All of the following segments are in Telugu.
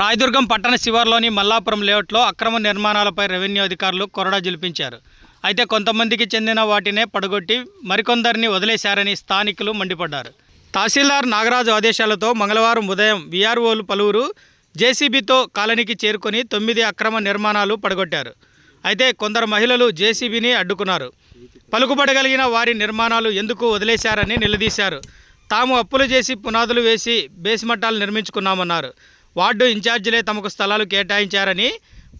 రాయదుర్గం పట్టణ శివార్లోని మల్లాపురం లేఅవుట్లో అక్రమ నిర్మాణాలపై రెవెన్యూ అధికారులు కొరడా జులిపించారు. అయితే కొంతమందికి చెందిన వాటినే పడగొట్టి మరికొందరిని వదిలేశారని స్థానికులు మండిపడ్డారు. తహసీల్దార్ నాగరాజు ఆదేశాలతో మంగళవారం ఉదయం విఆర్ఓలు పలువురు జేసీబీతో కాలనీకి చేరుకొని తొమ్మిది అక్రమ నిర్మాణాలు పడగొట్టారు. అయితే కొందరు మహిళలు జేసీబీని అడ్డుకున్నారు. పలుకుబడగలిగిన వారి నిర్మాణాలు ఎందుకు వదిలేశారని నిలదీశారు. తాము అప్పులు చేసి పునాదులు వేసి బేస్మట్టాలు నిర్మించుకున్నామన్నారు. వార్డు ఇన్ఛార్జీలే తమకు స్థలాలు కేటాయించారని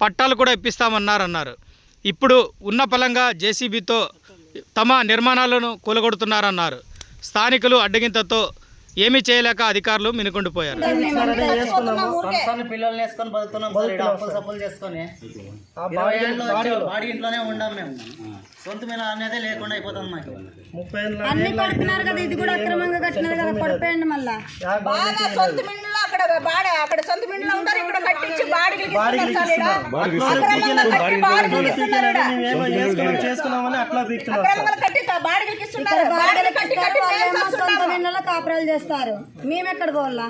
పట్టాలు కూడా ఇప్పిస్తామన్నారన్నారు. ఇప్పుడు ఉన్న పలంగా జేసీబీతో తమ నిర్మాణాలను కూలగొడుతున్నారన్నారు. స్థానికులు అడ్డగింతతో ఏమీ చేయలేక అధికారులు మినుకుండిపోయారు పిల్లల్ని వేసుకొని బతుకుతున్నాం సార్ ఈడ అప్పులు సప్పులు చేసుకొని. బాడీ ఇంట్లోనే ఉండాం మేము. సొంత మీద అనేది లేకుండా అయిపోతుంది మాకు. అన్ని కొడుతున్నారు కదా ఇది కూడా అక్రమంగా కట్టినారు కదా కొడిపోయండి మళ్ళా. బాగా సొంత మిండ్లో అక్కడ బాడ అక్కడ సొంత మిండ్లో ఉంటారు ఇక్కడ కట్టించి బాడికి చేసుకున్నామని అట్లా అక్రమంగా కట్టి బాడికి కట్టిస్తారు, వాళ్ళేమో సొంత. మిండ్లలో కాపురాలు చేస్తారు. మేము ఎక్కడ పోవాలా?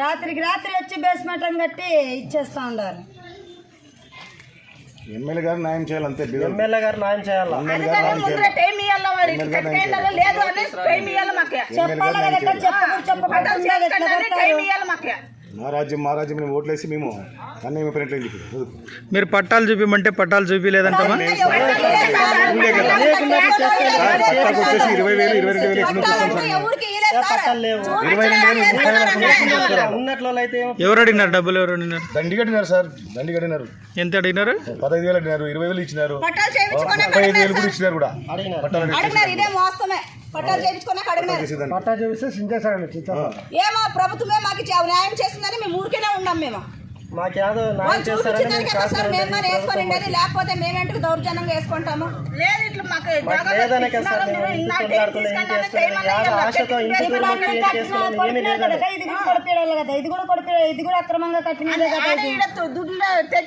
రాత్రికి రాత్రి వచ్చి బేస్మెంట్ అని కట్టి ఇచ్చేస్తా ఉండారు ఎమ్మెల్యే గారు న్యాయం చేయాలి అంతే బిజెపి ఎమ్మెల్యే గారు న్యాయం చేయాలా? చెప్పాలి కదా మా రాజ్యం మా రాజ్యం మేము ఓట్లేసి మేము అన్నీ మేము ప్రింట్లేదు ఇప్పుడు. మీరు పట్టాలు చూపిమంటే పట్టాలు చూపిలేదంటమా సార్ పట్టాకు వచ్చేసి ఇరవై వేలు ఇరవై రెండు వేలు ఎక్కడ ఎవరు అడిగినారు డబ్బులు ఎవరు అడిగినారు? దండి కట్టినారు సార్ దండి కట్టినారు ఎంత అడిగినారు? పదహైదు వేలు అడిగినారు ఇరవై వేలు ఇచ్చినారు. ముప్పై ఐదు వేలు కూడా ఇచ్చినారు కూడా. పట్టాలు అడిగినారు పట్టా చూపిస్తే ఏమో ప్రభుత్వమే మాకు చే- న్యాయం చేసిందని మేము ఊరికేనే ఉన్నాం మేము. మాకేదో న్యాయం వాళ్ళు చేస్తారని చూపించిందానికి కదా సార్ మేము కానీ వేసుకొని ఉండేది లేకపోతే మేమేంటికి దౌర్జన్యంగా వేసుకుంటాము? లేదు ఇట్లా మాకు లేదనే కదా సార్ మేము ఇంటికి కొట్లాడుకుని ఏం చేస్తున్నాం యాద ఆశతో ఇంటి ఇప్పుడు దూరం అక్కడ వచ్చి ఏం కట్టిన చేస్తున్నాం ఏమీ కొడిపోయారు లేదని కదా ఇది కూడా కొడిపోయాలి కదా ఇది కూడా కొడిపోయాలి ఇది కూడా అక్రమంగా కట్టినదే కదా ఇది.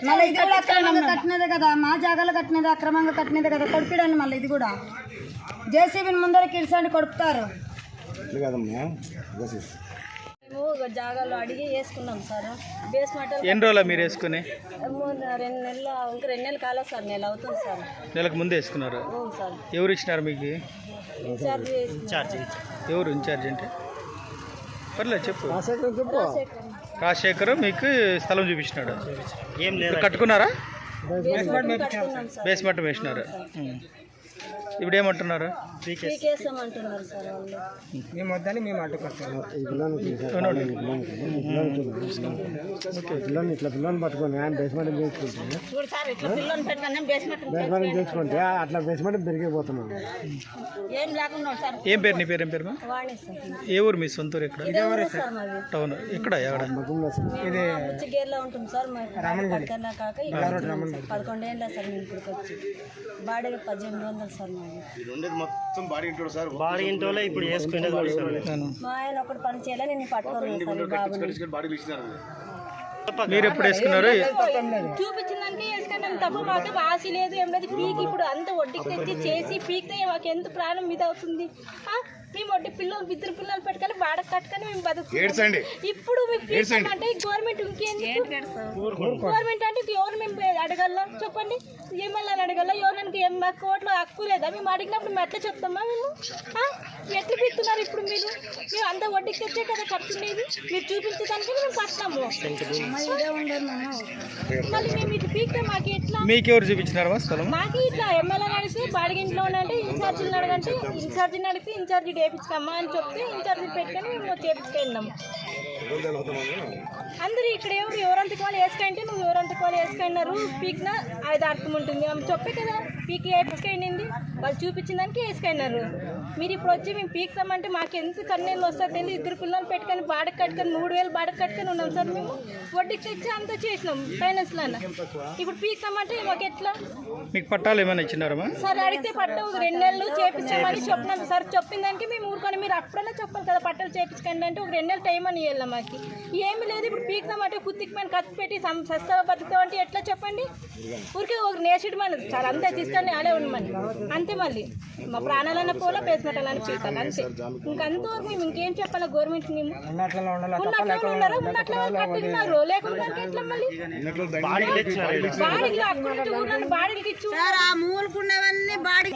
మళ్ళీ ఇది కూడా అక్రమంగా కట్టినదే కదా మా జాగాలో కట్టినది అక్రమంగా కట్టినదే కదా కొడిపిడండి మళ్ళీ ఇది కూడా. జేసీబీని ముందరకి ఇడిసండి కొడుపుతారు. జాగాలో అడిగి వేసుకున్నాం సార్. బేస్ మటల్ ఎన్ని రోజులు మీరు వేసుకుని? రెండు నెలలు ఇంకా రెండు నెలలు కాలేదు సార్ నెల అవుతుంది సార్. నెలకు ముందే వేసుకున్నారు. అవును సార్. ఎవరు ఇచ్చినారు మీకు? ఇన్ఛార్జ్ ఎవరు ఇన్ఛార్జ్ అంటే? పర్లేదు చెప్పు. రాజశేఖర్ మీకు స్థలం చూపించినాడు. ఏం ఇప్పుడు కట్టుకున్నారా? ఇవిడేమంటున్నారు కట్టుకున్నాం సార్ ఇట్లా పిల్లల్ని పట్టుకొని ఆయన బేస్మెంట్ చేసుకుంటే చూడు సార్ ఇట్లా పిల్లల్ని పెట్టుకుని బేస్మెంట్ బేస్మెంట్ చేసుకుంటే అట్లా బేస్మెంట్ పెరిగిపోతున్నాం. ఏం లేకుండా సార్? ఏం పేరు నీ పేరు ఏం పేరు మా? వాణి సార్. ఏ ఊరు మీ సొంత ఊరు ఎక్కడ ఇదే ఊరే సార్ మాది. టౌన్. ఎక్కడ ఎక్కడ ఇది గేర్లో ఉంటుంది సార్ పక్కన కాక ఇక్కడ పదకొండేళ్ళ సార్. మేము ఇక్కడికి వచ్చి. బాడీ పద్దెనిమిది వందలు సార్ మాది. మొత్తం బాడీ ఇంట్లో సార్. బాడీ ఇంట్లో ఇప్పుడు చేసుకునేది మా ఆయన ఒకటి పని చేయాలి నేను పట్టుకోను సార్ ఈ బాబుని. బాడీలు ఇచ్చినారు మీరు ఎప్పుడు వేసుకున్నారు? చూపించిన దానికి వేసుకున్నాం తప్ప మాకు ఆశ లేదు ఏం లేదు. పీక్ ఇప్పుడు అంత వడ్డీకి తెచ్చి చేసి పీకితే మాకు ఎంత ప్రాణం మీద అవుతుంది? ఆ? మేము వడ్డీ పిల్లలు ఇద్దరు పిల్లలు పెట్టుకొని బాడ కట్టుకొని మేము బతుకుతాం ఏడ్చండి. ఇప్పుడు మేము పీకమంటే గవర్నమెంట్ ఇంకేంది గవర్నమెంట్ అంటే ఎవరు మేము అడగల చెప్పండి. ఏమన్నా అడగల ఎవరికి ఏం మాకు కోట్లో హక్కు లేదా? మేము అడిగినప్పుడు మేము ఎట్లా చెప్తామా మేము? ఎట్లా పీకుతున్నారు ఇప్పుడు మీరు? మేము అంత వడ్డీకి తెచ్చే కదా కట్టుకునేది మీరు చూపించడానికి మేము పట్టినాము మళ్ళీ మేము ఇటు పీకితే మాకు ఎట్లా? మీకు ఎవరు చూపించినారా మాకు ఇట్లా ఎమ్మెల్యే అడిగితే బాడిగింట్లో అంటే ఇన్ఛార్జీని అడగంటే ఇన్ఛార్జిని అడిగితే ఇన్ఛార్జి చేపించుకమ్మా అని చెప్తే ఇన్ఛార్జి పెట్టుకొని మేము చేపించుకెళ్ళినాము అందరూ ఇక్కడ ఎవరు ఎవరంతకు వాళ్ళు వేసుకుంటే నువ్వు ఎవరంతకు వాళ్ళు వేసుకున్నారు పీక్న ఐదు అర్థం ఉంటుంది. ఆమె చెప్పే కదా పీకి వేసుకెళ్ళింది. వాళ్ళు చూపించిన దానికి వేసుకున్నారు మీరు ఇప్పుడు వచ్చి మేము పీకుతామంటే మాకు ఎంత కన్నీళ్ళు వస్తాయి తెలియదు. ఇద్దరు పిల్లలు పెట్టుకొని బాడకు కట్టుకొని మూడు వేలు బాడకు కట్టుకొని ఉన్నాం సార్ మేము. వడ్డీకి తెచ్చి అంతా చేసినాం ఫైనాన్స్లో ఇప్పుడు పీకుతామంటే మాకు ఎట్లా? మీకు పట్టాలు ఏమైనా ఇచ్చినారమ్మా? సార్ అడిగితే పట్టవు రెండు నెలలు చేపించామని చెప్పినాం సార్. చెప్పిన దానికి మేము ఊరుకొని మీరు అప్పుడైనా చెప్పాలి కదా పట్టలు చేపించకండి అంటే ఒక రెండు నెలలు టైం అని వెళ్ళాం మాకు. ఏమి లేదు ఇప్పుడు పీకుదామంటే కుత్తికి మేము కత్తి పెట్టి సస్తావా బతుకుతామంటే ఎట్లా చెప్పండి? ఊరికే ఒక నేసిడు మన సార్ అంతే తీసుకొని ఆడే ఉండమని అంతే మళ్ళీ. మా ప్రాణాలన్న పోలా పీకాలి అంతే. ఇంకంతవరకు మేము ఇంకేం చెప్పాలి గవర్నమెంట్ మేము? ఉన్నట్లే ఎట్లా మళ్ళీ? బాడీలు అక్కడ బాడీలకి ఇచ్చు మూలకున్నవన్నీ బాడీ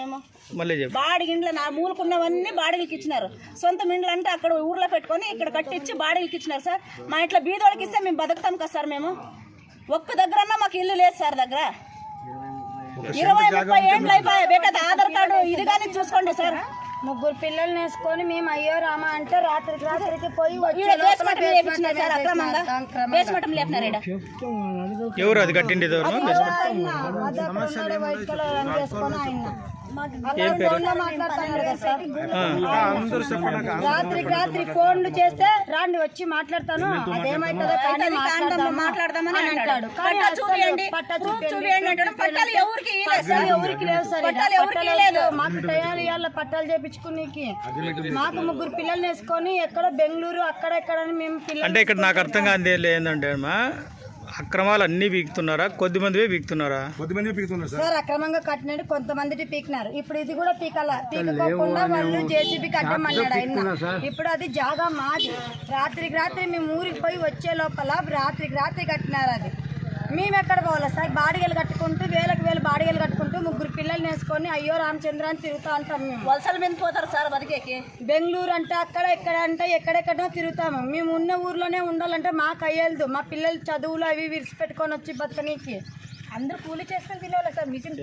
బాడిగ ఇండ్లు నా మూలకున్నవన్నీ బాడిగలకి ఇచ్చినారు. సొంత ఇండ్లు అంటే అక్కడ ఊర్లో పెట్టుకొని ఇక్కడ కట్టించి బాడిగలకి ఇచ్చినారు సార్. మా ఇంట్లో బీదోళ్ళకి ఇస్తే మేము బతుకుతాం కదా సార్ మేము. ఒక్క దగ్గర మాకు ఇల్లు లేదు సార్ దగ్గర. ఇరవై ముప్పై ఏండ్లు అయిపోయాయి కదా ఆధార్ కార్డు ఇది కానీ చూసుకోండి సార్. ముగ్గురు పిల్లల్ని వేసుకొని మేము అయ్యో రామ అంటే రాత్రికి రాత్రికి పోయి ఎవరు అది సార్. రాత్రికి రాత్రి ఫోన్లు చేస్తే రాండి వచ్చి మాట్లాడతాను. అదేమైతుందో మాట్లాడదామని అంటాడు. పట్టా చూపియండి. పట్టా చూపియండి. ఎవరికి సార్ పట్టాలు ఎవరికి లేవు సార్. ఈడ. పట్టాలు ఎవరికి పట్టాలు లేదు. మాకు టయాలు ఇవాళ పట్టాలు చేపించుకునేకి. మాకు ముగ్గురు పిల్లల్ని వేసుకొని ఎక్కడ బెంగళూరు అక్కడ ఎక్కడ అని మేము పిల్లలు అంటే ఇక్కడ నాకు అర్థం కాదు ఏంటంటే అమ్మా అక్రమాలు అన్నీ వీక్తున్నారా? కొద్ది మందివే వీక్తున్నారా? కొద్దిమంది పీకుతున్నారు సార్. అక్రమంగా కట్టినట్టు కొంతమంది పీకినారు. ఇప్పుడు ఇది కూడా పీకాల. పీకపోకుండా వాళ్ళు జేసీబీ కట్టమన్నాడు ఆయన ఇప్పుడు అది జాగా మాది. రాత్రికి రాత్రి మేము ఊరికి పోయి వచ్చే లోపల రాత్రికి రాత్రి కట్టినారు అది. మేము ఎక్కడ పోవాలి సార్? బాడిగలు కట్టుకుంటూ వేలకు వేలు బాడిగలు కట్టుకుంటూ ముగ్గురు పిల్లల్ని వేసుకొని అయ్యో రామచంద్ర అని తిరుగుతా ఉంటాం మేము. వలసల మీద పోతారు సార్ బతికేకి బెంగళూరు అంటే అక్కడ ఎక్కడ అంటే ఎక్కడెక్కడో తిరుగుతాము. మేము ఉన్న ఊర్లోనే ఉండాలంటే మాకు అయ్యేది మా పిల్లలు చదువులు అవి విడిచిపెట్టుకొని వచ్చి బతకనీకి. అందరూ కూలి చేసుకొని తినేవాళ్ళు సార్ మిషన్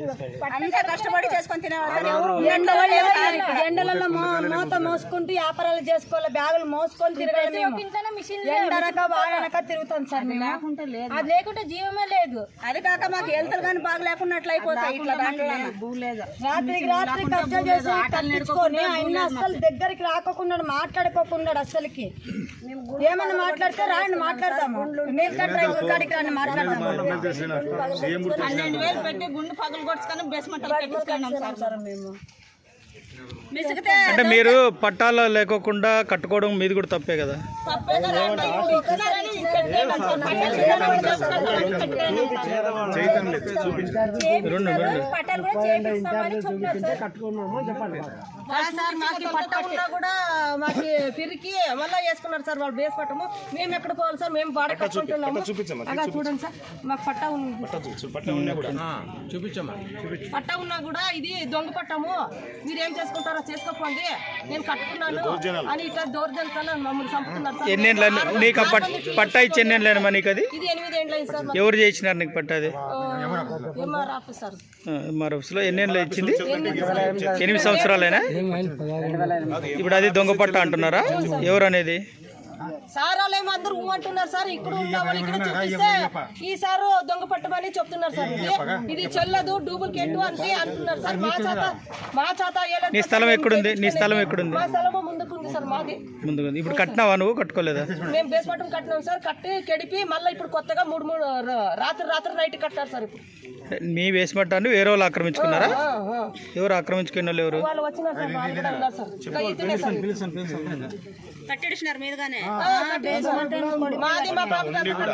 అంతా కష్టపడి చేసుకొని తినేవాళ్ళు ఎండలలో మూత మోసుకుంటూ వ్యాపారాలు చేసుకోవాలి. బ్యాగులు మోసుకొని తిరగాలి ఎండనక వాడనక తిరుగుతాం సార్ మేము. అది లేకుంటే జీవమే లేదు. అది కాక మాకు హెల్త్ కానీ బాగా లేకున్నట్లు అయిపోతాయి ఇట్లా రాత్రికి రాత్రి కబ్జా చేసి కట్టించుకొని ఆయన అసలు దగ్గరికి రాకోకుండా మాట్లాడుకోకుండా అసలుకి ఏమన్నా మాట్లాడితే రాండి మాట్లాడదాము. నీలకంఠ రైతు కాడికి రాండి మాట్లాడదాము. పన్నెండు వేలు పెట్టి గుండు పగులు కొట్టుకొని బేస్మెంట్ పెట్టించుకున్నాం సార్ మేము? విసిగితే అంటే మీరు పట్టాలు లేకోకుండా కట్టుకోవడం మీది కూడా తప్పే కదా? రెండు రెండు పట్టాలు కూడా చేపిస్తామని చెప్పినారు సార్ మాకు పట్ట ఉన్నా కూడా మాకు పిరికి మళ్ళీ వేసుకున్నారు సార్ వాళ్ళు బేస్ పట్టము. మేము ఎక్కడ పోవాలి సార్? మేము బాడ కట్టుకుంటున్నాము చూపించమ్మా అలా చూడండి సార్. మాకు పట్ట ఉంది పట్ల ఉన్నా కూడా. పట్ట ఉన్నా కూడా ఇది దొంగ పట్టము. మీరు ఏం చేసుకుంటారో చేసుకోకండి. నేను కట్టుకున్నాను అని ఇట్లా దౌర్జన్యాలు మమ్మల్ని చంపుతున్నారు సార్. ఎన్నేళ్ళు నీకు పట్టా ఇచ్చి ఎన్నేళ్ళేనమ్మా నీకు అది? ఇది ఎనిమిది సార్. ఎవరు చేసినారు నీకు పట్టా అది? MR office sir. మా ఆఫీస్లో ఎన్నేళ్ళు ఇచ్చింది? ఎనిమిది సంవత్సరాలేనా? ఇప్పుడు అది దొంగ పట్ట అంటున్నారా? ఎవరు అనేది సార్ వాళ్ళు ఏమో అందరూ ఊ అంటున్నారు సార్ ఇక్కడ ఉన్న వాళ్ళు ఇక్కడ చూపిస్తే ఈ సారు దొంగ పట్టమని చెప్తున్నారు సార్. ఇది చెల్లదు డూప్లికేట్ అంటే అంటున్నారు సార్. మా చేత మా చేత నీ స్థలం ఎక్కడుంది? నీ స్థలం ఎక్కడుంది? మా స్థలము ముందుకుంది సార్ మాది. ముందుగా ఇప్పుడు కట్టినావా నువ్వు? కట్టుకోలేదా? మేము బేస్ పట్టం కట్టినాం సార్. కట్టి కెడిపి మళ్ళీ ఇప్పుడు కొత్తగా మూడు మూడు రాత్రి రాత్రి నైట్ కట్టారు సార్ ఇప్పుడు. మీ వేసి పట్టాన్ని వేరే వాళ్ళు ఆక్రమించుకున్నారా. ఎవరు ఆక్రమించుకున్న వాళ్ళు ఎవరు? వాళ్ళు వచ్చినారు సార్ కట్టడిసినారు మీదుగానే ఆ, కట్టేసినారు. మాది మా కట్టేసినారు.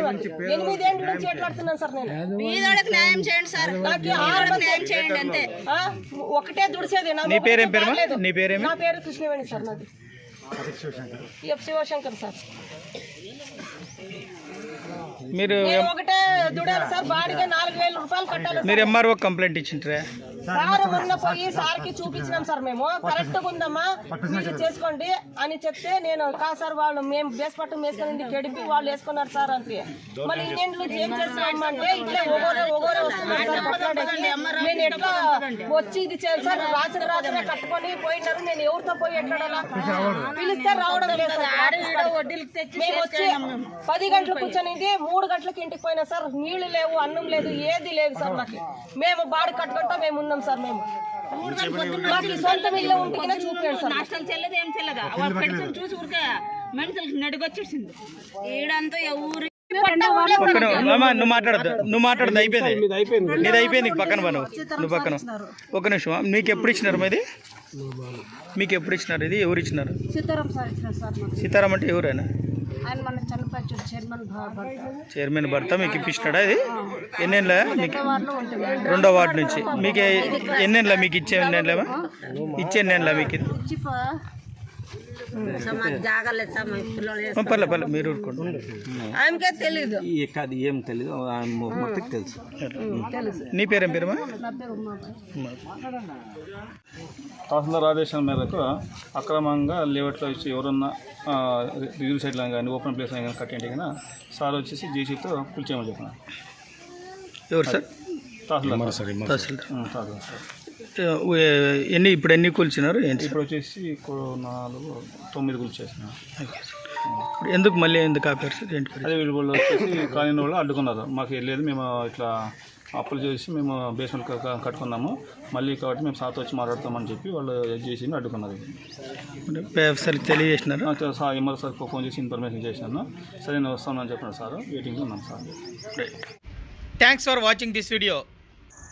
వాళ్ళు. ఎనిమిదేండ్ల నుంచి ఎట్లాడుతున్నాను సార్ నేను మీదోళ్ళకి న్యాయం చేయండి సార్ నాకు ఆరు మంది న్యాయం చేయండి అంతే ఆ, ఒకటే దుడిసేది నా పేరేం? బాగాలేదు. నీ పేరేమి? నా పేరు కృష్ణవేణి సార్ నాది శివశంకర్ సార్ మీరు ఒకటే దుడాలి సార్ బాడిగా నాలుగు వేల రూపాయలు కట్టాలి సార్. మీరు ఎంఆర్ఓ కంప్లైంట్ ఇచ్చింటారా సార్ మొన్న పోయి సార్కి చూపించినాం సార్ మేము. కరెక్ట్గా ఉందమ్మా మీరు చేసుకోండి అని చెప్తే నేను కా సార్ వాళ్ళు మేము బేస్ పట్టు వేసుకొని చెడిపి వాళ్ళు వేసుకున్నారు సార్ అంటే మళ్ళీ ఇన్నేండ్లు ఏం చేస్తున్నాం అంటే ఇట్లా ఒగోరే ఒగోరే వస్తున్నారు సార్. నేను ఎట్లా వచ్చి ఇది చేయాలి సార్ రాత్రి రాత్రి కట్టుకొని పోయినారు నేను ఎవరితో పోయి ఎట్లాడాలా పిలిస్తే రావడం లేదు సార్. మేము వచ్చి పది గంటలు కూర్చొనింది మూడు గంటలకు ఇంటికి పోయినా సార్ నీళ్ళు లేవు అన్నం లేదు ఏది లేదు సార్ మాకు. మేము బాడి కట్టుకుంటా మేము ఉన్నాం సార్ మేము. మాకు సొంత ఇల్లు ఉంటే సార్. చెల్లదు ఏం చెల్లదా? చూసి ఊరికే మనుషులకు నడిగొచ్చేసింది. ఊరి? అమ్మా, నువ్వు మాట్లాడద్దు. నువ్వు మాట్లాడద్దు అయిపోయింది. నీది అయిపోయింది నీకు పక్కన పను నువ్వు పక్కన. ఒక నిమిషం మీకు ఎప్పుడు ఇచ్చినారు మీది? మీకు ఎప్పుడు ఇచ్చినారు ఇది? ఎవరు ఇచ్చినారు? సీతారాం అంటే ఎవరైనా? ఆయన మన చనిపోయాడు చైర్మన్ భర్త. చైర్మన్ భర్త మీకు ఇప్పించినాడా ఇది? ఎన్నేళ్ళ? మీకు రెండో వార్డు నుంచి. మీకు ఎన్నేళ్ళ మీకు ఇచ్చే ఎన్నేళ్ళ ఇచ్చే ఎన్నేళ్ళ మీకు పర్లే పర్లే మీరు ఆయనకే తెలీదు. అది ఏం తెలియదు మొత్తం తెలుసు. నీ పేరేం పేరమ్మా తహసీల్దార్ ఆదేశాల మేరకు అక్రమంగా లేఅవుట్లో వచ్చి ఎవరన్నా ఆ, రిజర్వ్ సైడ్లో కానీ ఓపెన్ ప్లేస్ కానీ కట్టేంటి కానీ సార్ వచ్చేసి జేసీతో కూల్చేయమని చెప్పిన. ఎవరు సార్? తహసీల్దార్. తహసీల్దార్ తహసీల్దార్ సార్. ఎన్ని ఇప్పుడు ఎన్ని కూల్చినారు? ఇప్పుడు వచ్చేసి నాలుగు తొమ్మిది కూల్చేసిన. ఇప్పుడు ఎందుకు మళ్ళీ ఎందుకు ఆపారు సార్ ఏంటి? అదే వీళ్ళు వాళ్ళు వచ్చేసి కాలనీ వాళ్ళు అడ్డుకున్నారు. మాకు లేదు మేము ఇట్లా అప్పులు చేసి మేము బేస్మెంట్ కట్టుకున్నాము. మళ్ళీ కాబట్టి మేము సార్తో వచ్చి మాట్లాడతామని చెప్పి వాళ్ళు చేసి అడ్డుకున్నారు సరే తెలియజేసినారు? సార్ ఎంఆర్ సార్ ఫోన్ చేసి ఇన్ఫర్మేషన్ చేశాను సరే నేను వస్తానని చెప్పినారు సార్. వెయిటింగ్లో ఉన్నాను sir. Thanks for watching this video